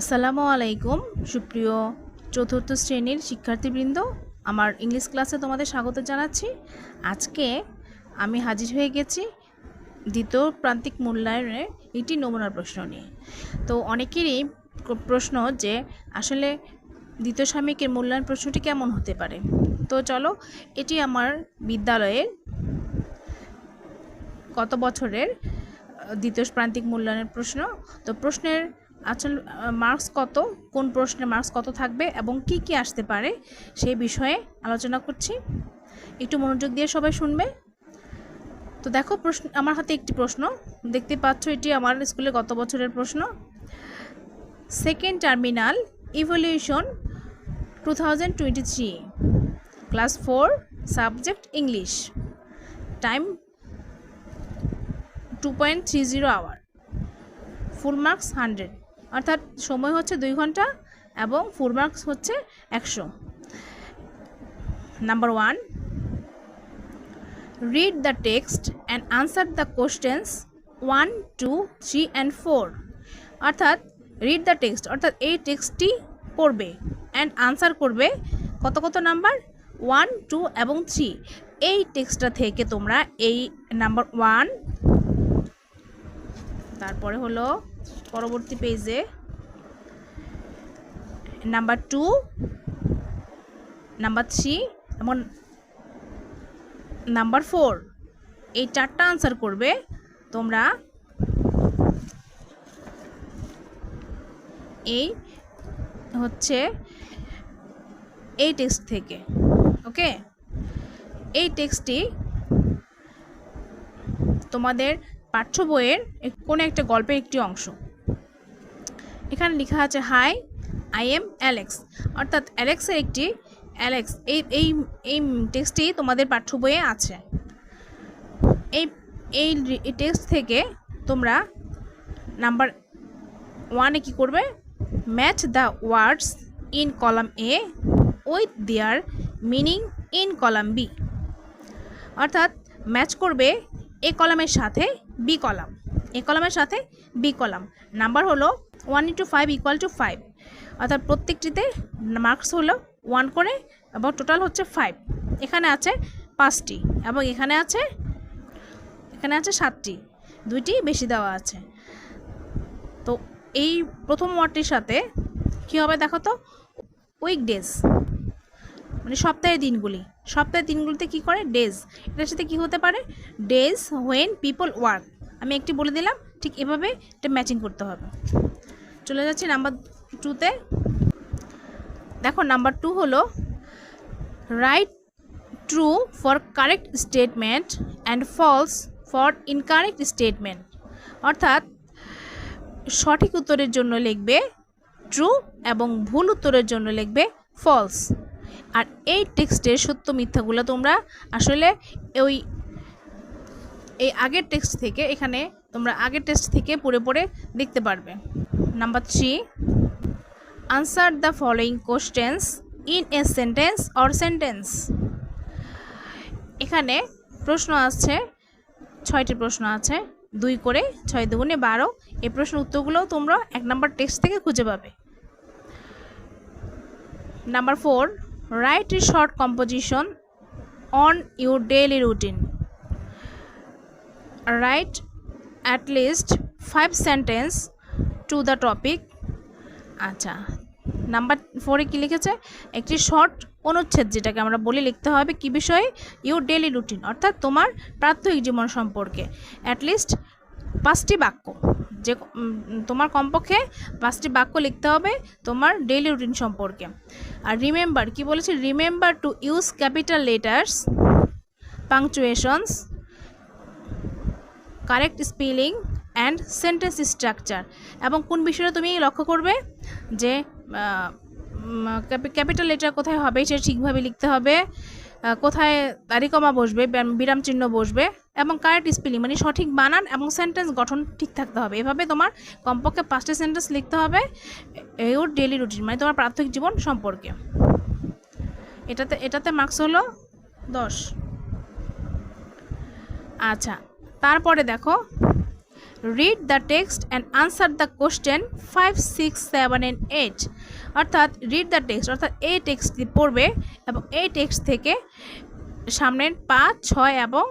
আসসালামু আলাইকুম, সুপ্রিয় চতুর্থ শ্রেণির শিক্ষার্থীবৃন্দ। আমার ইংলিশ ক্লাসে তোমাদের স্বাগত জানাচ্ছি। আজকে আমি হাজির হয়ে গেছি দ্বিতীয় প্রান্তিক মূল্যায়নের একটি নমুনার প্রশ্ন নিয়ে। তো অনেকেরই প্রশ্ন যে, আসলে দ্বিতীয় স্বামীকের মূল্যায়ন প্রশ্নটি কেমন হতে পারে? তো চলো, এটি আমার বিদ্যালয়ের কত বছরের দ্বিতীয় প্রান্তিক মূল্যায়নের প্রশ্ন। তো প্রশ্নের আসল মার্কস কত, কোন প্রশ্নের মার্কস কত থাকবে এবং কি কি আসতে পারে সেই বিষয়ে আলোচনা করছি। একটু মনোযোগ দিয়ে সবাই শুনবে। তো দেখো, প্রশ্ন, আমার হাতে একটি প্রশ্ন। দেখতে পাচ্ছ, এটি আমার স্কুলে গত বছরের প্রশ্ন। Second terminal evolution two thousand three class four subject English time two point three zero hour full marks hundred অর্থাৎ সময় হচ্ছে দুই ঘণ্টা এবং ফুল মার্কস হচ্ছে একশো। Number one read the text and answer the questions one two three and four অর্থাৎ read the text অর্থাৎ এই টেক্সটটি পড়বে অ্যান্ড আনসার করবে কত কত নাম্বার ওয়ান টু এবং থ্রি এই টেক্সটটা থেকে তোমরা এই নাম্বার ওয়ান তারপরে হলো পরবর্তী পেজে নাম্বার টু নাম্বার থ্রি এবং নাম্বার ফোর এই চারটা আনসার করবে। তোমরা এই হচ্ছে এই টেক্সট থেকে ওকে এই টেক্সটটি তোমাদের পাঠ্য বইয়ের কোনো একটা গল্পের একটি অংশ। এখানে লেখা আছে, হাই, আই এম অ্যালেক্স। অর্থাৎ অ্যালেক্সের একটি, অ্যালেক্স, এই এই এই টেক্সটটি তোমাদের পাঠ্য বইয়ে আছে। এই এই টেক্সট থেকে তোমরা নাম্বার ওয়ানে কি করবে? Match the words in column A with their meaning in column B. অর্থাৎ ম্যাচ করবে এ কলামের সাথে বি কলাম এ কলামের সাথে বি কলাম নাম্বার হলো one into five equal to five অর্থাৎ প্রত্যেকটিতে মার্কস হলো ওয়ান করে, এবং টোটাল হচ্ছে ফাইভ এখানে আছে পাঁচটি, এবং এখানে আছে এখানে আছে সাতটি। দুইটি বেশি দেওয়া আছে। তো এই প্রথম ওয়ার্ডটির সাথে কী হবে দেখো তো? উইকডেজ মানে সপ্তাহের দিনগুলি। সপ্তাহের দিনগুলিতে কি করে? ডেজ এটার সাথে কি হতে পারে? ডেজ হোয়েন পিপল ওয়ার্ক আমি একটি বলে দিলাম, ঠিক এভাবে এটা ম্যাচিং করতে হবে। চলে যাচ্ছি নাম্বার টুতে দেখো নাম্বার টু হলো write true for correct statement and false for incorrect statement অর্থাৎ, সঠিক উত্তরের জন্য লিখবে ট্রু এবং ভুল উত্তরের জন্য লিখবে ফলস আর এই টেক্সটের সত্য মিথ্যাগুলো তোমরা আসলে ওই, এই আগের টেক্সট থেকে এখানে তোমরা আগের টেক্সট থেকে পড়ে পড়ে দেখতে পারবে। Number three answer the following questions in a sentence or sentence এখানে প্রশ্ন আছে, ছয়টি প্রশ্ন আছে, দুই করে ছয় দুগুণে বারো। এই প্রশ্নের উত্তরগুলোও তোমরা এক নম্বর টেক্সট থেকে খুঁজে পাবে। Number four write a short composition on your daily routine write at least five sentence to the topic আচ্ছা নাম্বার ফোরে কী লিখেছে? একটি শর্ট অনুচ্ছেদ যেটাকে আমরা বলি, লিখতে হবে কী বিষয়ে? ইউর ডেলি রুটিন অর্থাৎ তোমার প্রাত্যহিক জীবন সম্পর্কে। অ্যাটলিস্ট পাঁচটি বাক্য। যে তোমার কমপক্ষে পাঁচটি বাক্য লিখতে হবে তোমার ডেইলি রুটিন সম্পর্কে। আর রিমেম্বার কি বলেছে? Remember to use capital letters punctuations correct spelling and sentence structure এবং কোন বিষয়টা তুমি লক্ষ্য করবে? যে ক্যাপিটাল লেটার কোথায় হবে সেটা ঠিকভাবে লিখতে হবে। কোথায় তারিকমা বসবে বিরাম চিহ্ন বসবে। এবং কারেক্ট স্পেলিং মানে সঠিক বানান এবং সেন্টেন্স গঠন ঠিক থাকতে হবে। এভাবে তোমার কমপক্ষে পাঁচটি সেন্টেন্স লিখতে হবে ইউর ডেলি রুটিন মানে তোমার প্রাথমিক জীবন সম্পর্কে। এটাতে এটাতে মার্কস হলো দশ। আচ্ছা তারপরে দেখো read the text and answer the question five six seven and eight অর্থাৎ রিড দ্য টেক্সট অর্থাৎ এই টেক্সট পড়বে এবং এই টেক্সট থেকে সামনের পাঁচ, ছয় এবং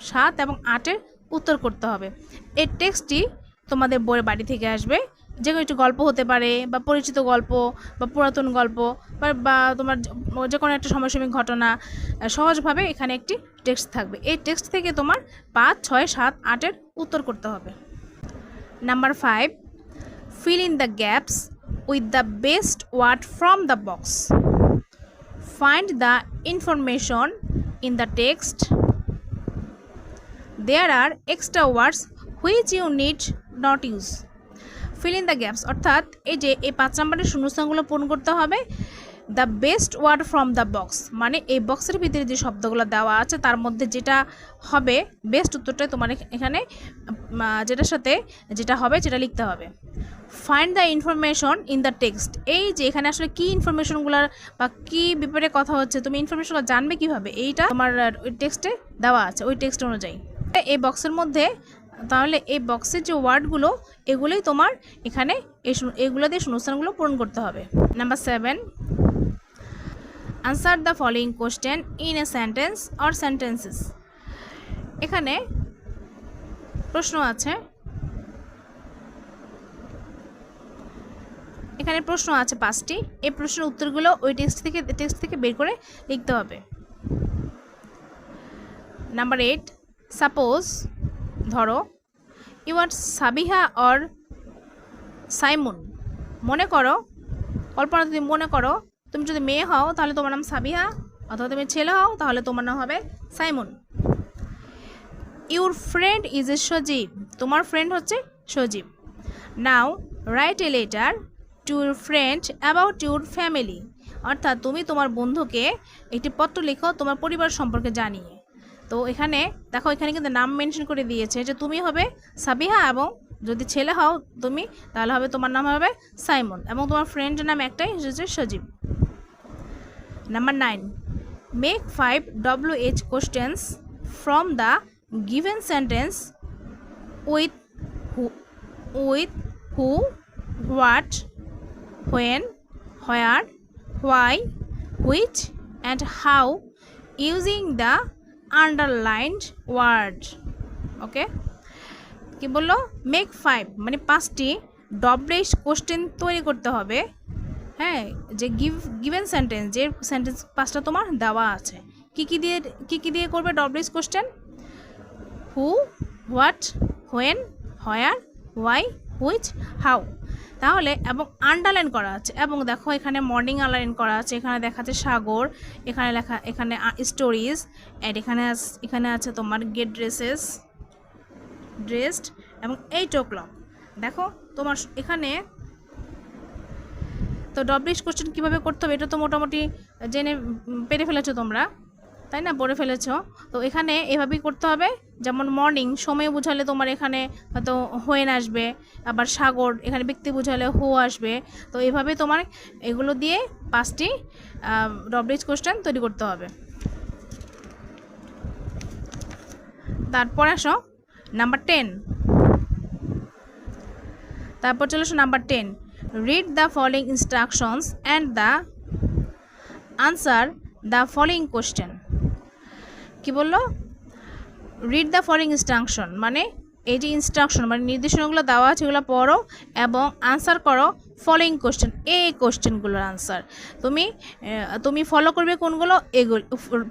সাত এবং আটের উত্তর করতে হবে। এই টেক্সটটি তোমাদের বইয়ের বাড়ি থেকে আসবে। যে কোনো একটি গল্প হতে পারে বা পরিচিত গল্প বা পুরাতন গল্প বা তোমার যে- কোনো একটা সমসাময়িক ঘটনা সহজভাবে এখানে একটি টেক্সট থাকবে। এই টেক্সট থেকে তোমার পাঁচ, ছয়, সাত, আটের উত্তর করতে হবে। Number five fill in the gaps with the best word from the box find the information in the text there are extra words which you need not use. Fill in the gaps অর্থাৎ এই যে এই পাঁচ নম্বরের শূন্যস্থানগুলো পূরণ করতে হবে। The best word from the box মানে এই বক্সের ভিতরে যে শব্দগুলো দেওয়া আছে, তার মধ্যে যেটা হবে বেস্ট উত্তরটাই তোমার এখ- এখানে যেটার সাথে যেটা হবে, সেটা লিখতে হবে। Find the information in the text এই যে এখানে আসলে কী ইনফরমেশনগুলোর বা কী ব্যাপারে কথা হচ্ছে, তুমি ইনফরমেশনগুলো জানবে কীভাবে? এইটা তোমার টেক্সটে দেওয়া আছে, ওই টেক্সট অনুযায়ী। এই বক্সের মধ্যে, তাহলে এই বক্সের যে ওয়ার্ডগুলো এগুলোই তোমার এখানে এগুলো দিয়ে শূন্যস্থানগুলো পূরণ করতে হবে। Number seven answer the following question in a sentence or sentences এখানে প্রশ্ন আছে। এখানে প্রশ্ন আছে পাঁচটি। এই প্রশ্নের উত্তরগুলো ওই টেক্সট থেকে টেক্সট থেকে বের করে লিখতে হবে। নাম্বার এইট সাপোজ, ধরো you are Sabiha or Saimun. মনে করো কল্পনা তুমি মনে করো, তুমি যদি মেয়ে হও, তাহলে তোমার নাম সাবিহা, অথবা তুমি ছেলে হও, তাহলে তোমার নাম হবে Saimun. Your friend is a Sajib. তোমার ফ্রেন্ড হচ্ছে Sajib. Now write a letter to your friend about your family অর্থাৎ তুমি তোমার বন্ধুকে একটি পত্র লিখো, তোমার পরিবার সম্পর্কে জানিয়ে। তো এখানে দেখো এখানে কিন্তু নাম মেনশন করে দিয়েছে যে তুমি হবে সাবিহা এবং যদি ছেলে হও তুমি তাহলে হবে তোমার নাম হবে সাইমন এবং তোমার ফ্রেন্ডের নাম একটাই হচ্ছে Sajib. Number nine make five W H questions from the given sentence with who with who what when where, why which, and how using the underlined word. Okay কি বলল? মেক ফাইভ মানে পাঁচটি ডবলিশ কোশ্চেন তৈরি করতে হবে। হ্যাঁ যে give given sentence যে সেন্টেন্স পাঁচটা তোমার দেওয়া আছে। কি কি দিয়ে, কি কি দিয়ে করবে W H question who what when where why which how তাহলে এবং আন্ডারলাইন করা আছে। এবং দেখো এখানে মর্নিং আন্ডারলাইন করা আছে, এখানে দেখাচ্ছে সাগর, এখানে লেখা, এখানে স্টোরিজ অ্যান্ড এখানে এখানে আছে তোমার গেট ড্রেসেস ড্রেসড এবং এইট ও ক্লক দেখো তোমার এখানে তো ডব্লিশ কোশ্চেন কীভাবে করতে হবে এটা তো মোটামুটি জেনে পেরে ফেলেছো তোমরা। তাই না? পড়ে ফেলেছো। তো এখানে এভাবেই করতে হবে। যেমন মর্নিং সময় বুঝালে তোমার এখানে হয়তো হোয়েন আসবে। আবার সাগর, এখানে ব্যক্তি বুঝালে হো আসবে। তো এভাবে তোমার এগুলো দিয়ে পাঁচটি ডব্লিশ কোশ্চেন তৈরি করতে হবে। তারপর আসো নাম্বার টেন তারপর চলে আসো number ten read the following instructions and the answer the following question কি বলল? রিড দ্য ফলোয়িং ইনস্ট্রাকশন মানে এই যে ইনস্ট্রাকশন মানে নির্দেশনাগুলো দেওয়া আছে, এগুলো পড়ো এবং আনসার করো ফলোয়িং কোশ্চেন এই কোশ্চেনগুলোর আনসার তুমি তুমি ফলো করবে কোনগুলো? এগুলো,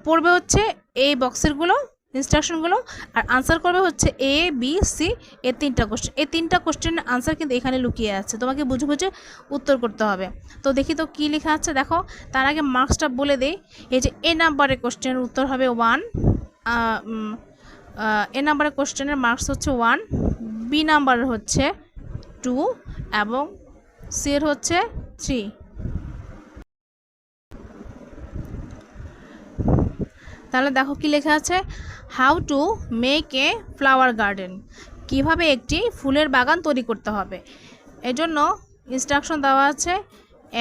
পড়বে হচ্ছে এই বক্সেরগুলো ইনস্ট্রাকশনগুলো আর আনসার করবে হচ্ছে এ বি সি এই তিনটা কোশ্চেন এই তিনটা কোশ্চেনের আনসার কিন্তু এখানে লুকিয়ে আছে। তোমাকে বুঝে বুঝে উত্তর করতে হবে। তো দেখি তো কী লেখা আছে, দেখো। তার আগে মার্কসটা বলে দেই। এই যে এ নাম্বারের কোশ্চেনের উত্তর হবে ওয়ান এ নাম্বারের কোশ্চেনের মার্কস হচ্ছে ওয়ান বি নাম্বারের হচ্ছে টু এবং সি এর হচ্ছে থ্রি তাহলে দেখো কি লেখা আছে? How to make a flower garden কীভাবে একটি ফুলের বাগান তৈরি করতে হবে? এজন্য ইনস্ট্রাকশন দেওয়া আছে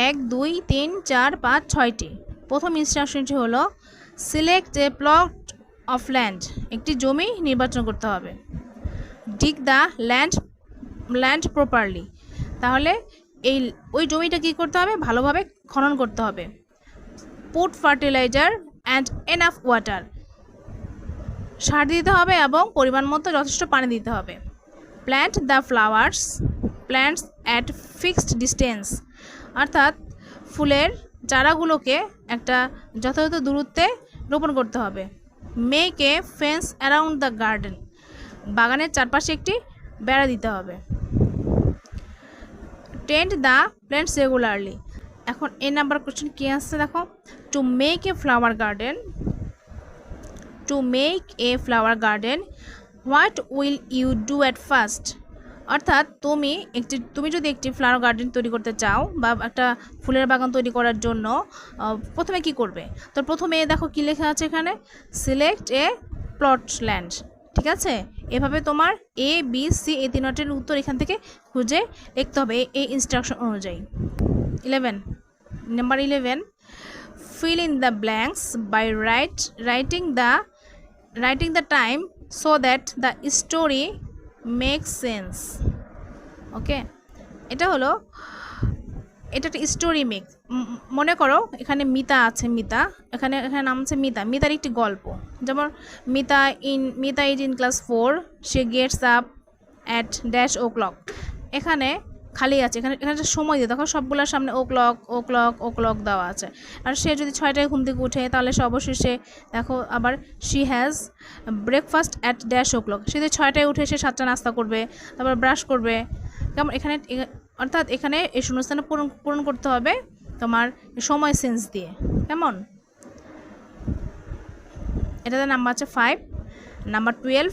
এক, দুই, তিন, চার, পাঁচ, ছয়টি। প্রথম ইনস্ট্রাকশনটি হলো select a plot of land একটি জমি নির্বাচন করতে হবে। Dig the land land properly তাহলে এই, ওই জমিটা কী করতে হবে? ভালোভাবে খনন করতে হবে। Put fertiliser and enough water সার দিতে হবে এবং পরিমাণ মতো যথেষ্ট পানি দিতে হবে। Plant the flowers plants at fixed distance অর্থাৎ ফুলের চারাগুলোকে একটা যথাযথ দূরত্বে রোপণ করতে হবে। A fence around the garden বাগানের চারপাশে একটি বেড়া দিতে হবে। টেন্ট দ্য প্ল্যান্টস রেগুলারলি এখন এই নাম্বার কোশ্চেন কী আসছে দেখো? To make a flower garden to make a flower garden what will you do at first অর্থাৎ তুমি একটি, তুমি যদি একটি ফ্লাওয়ার গার্ডেন তৈরি করতে চাও বা একটা ফুলের বাগান তৈরি করার জন্য প্রথমে কি করবে? তো প্রথমে দেখো কি লেখা আছে এখানে? সিলেক্ট এ প্লট ল্যান্ড ঠিক আছে? এভাবে তোমার এ বি সি এই তিনটের উত্তর এখান থেকে খুঁজে লিখতে হবে এই ইনস্ট্রাকশন অনুযায়ী। Eleven number eleven fill in the blanks by write, writing the writing the time so that the story makes sense. Okay এটা হলো এটা একটা স্টোরি মেক মনে করো এখানে মিতা আছে মিতা। এখানে এখানে নাম আছে মিতা। মিতার একটি গল্প। যেমন Mita in Mita is in class four say gets up at dash o'clock এখানে খালি আছে। এখানে এখানে একটা সময় দিয়ে। দেখো সবগুলোর সামনে o'clock o'clock o'clock দেওয়া আছে। আর সে যদি ছয়টায় ঘুম থেকে উঠে, তাহলে সে অবশ্যই সে দেখো আবার she has breakfast at dash o'clock সে যদি ছয়টায় উঠে, সে সাতটা নাস্তা করবে, তারপর ব্রাশ করবে। কেমন? এখানে, অর্থাৎ এখানে এই শূন্যস্থানে পূরণ পূরণ করতে হবে তোমার সময় সেন্স দিয়ে। কেমন? এটাতে নাম্বার আছে five number twelve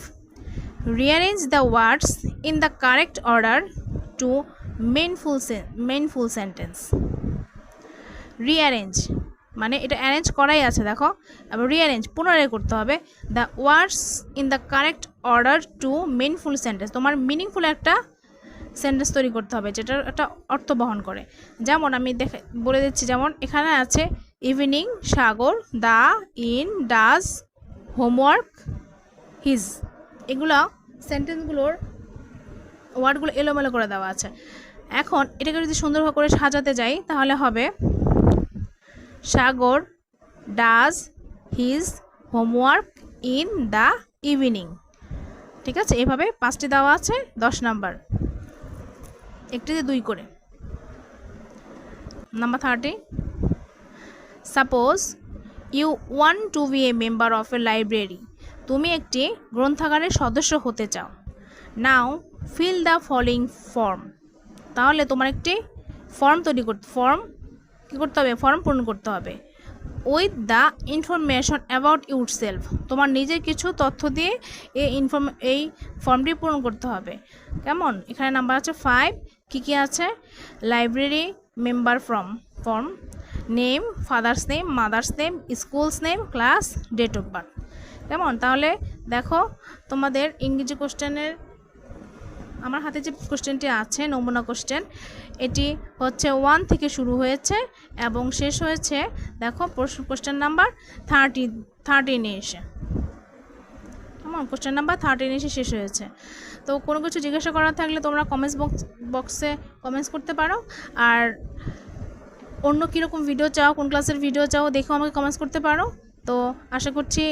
rearrange the words in the correct order to meaningful meaningful sentence rearrange মানে এটা অ্যারেঞ্জ করাই আছে, দেখো। এবার রিঅ্যারেঞ্জ পুনরায় করতে হবে the words in the correct order to meaningful sentence তোমার মিনিংফুল একটা সেন্টেন্স তৈরি করতে হবে, যেটার একটা অর্থ বহন করে। যেমন আমি দেখে, বলে দিচ্ছি, যেমন এখানে আছে evening Sagar the in does homework his এগুলো সেন্টেন্সগুলোর ওয়ার্ডগুলো এলোমেলো করে দেওয়া আছে। এখন এটাকে যদি সুন্দরভাবে করে সাজাতে যাই, তাহলে হবে Sagar does his homework in the evening. ঠিক আছে? এভাবে পাঁচটি দেওয়া আছে, দশ নাম্বার। একটিতে দুই করে। Number thirty. Suppose you want to be a member of a library, তুমি একটি গ্রন্থাগারের সদস্য হতে চাও। Now fill the following form. তাহলে তোমার একটি ফর্ম তৈরি করতে ফর্ম কী করতে হবে? ফর্ম পূরণ করতে হবে। With the information about yourself তোমার নিজের কিছু তথ্য দিয়ে এই ইনফর্ম এই ফর্মটি পূরণ করতে হবে। কেমন? এখানে নাম্বার আছে ফাইভ কী কী আছে? Library member form form name father's name mother's name school's name class date of birth কেমন? তাহলে দেখো তোমাদের ইংরেজি কোশ্চেনের আমার হাতে যে কোশ্চেনটি আছে, নমুনা কোশ্চেন এটি হচ্ছে ওয়ান থেকে শুরু হয়েছে এবং শেষ হয়েছে, দেখো কোশ্চেন নাম্বার থার্টি থার্টিনে এসে। কেমন কোশ্চেন নাম্বার থার্টিন এসে শেষ হয়েছে। তো কোনো কিছু জিজ্ঞাসা করার থাকলে তোমরা কমেন্টস বক্স বক্সে কমেন্টস করতে পারো। আর অন্য কীরকম ভিডিও চাও, কোন ক্লাসের ভিডিও চাও দেখেও আমাকে কমেন্টস করতে পারো। তো আশা করছি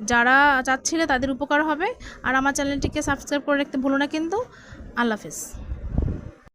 যারা চাচ্ছিলে তাদের উপকার হবে। আর আমার চ্যানেলটিকে সাবস্ক্রাইব করে রাখতে ভুলো না কিন্তু। আল্লাহ হাফিজ।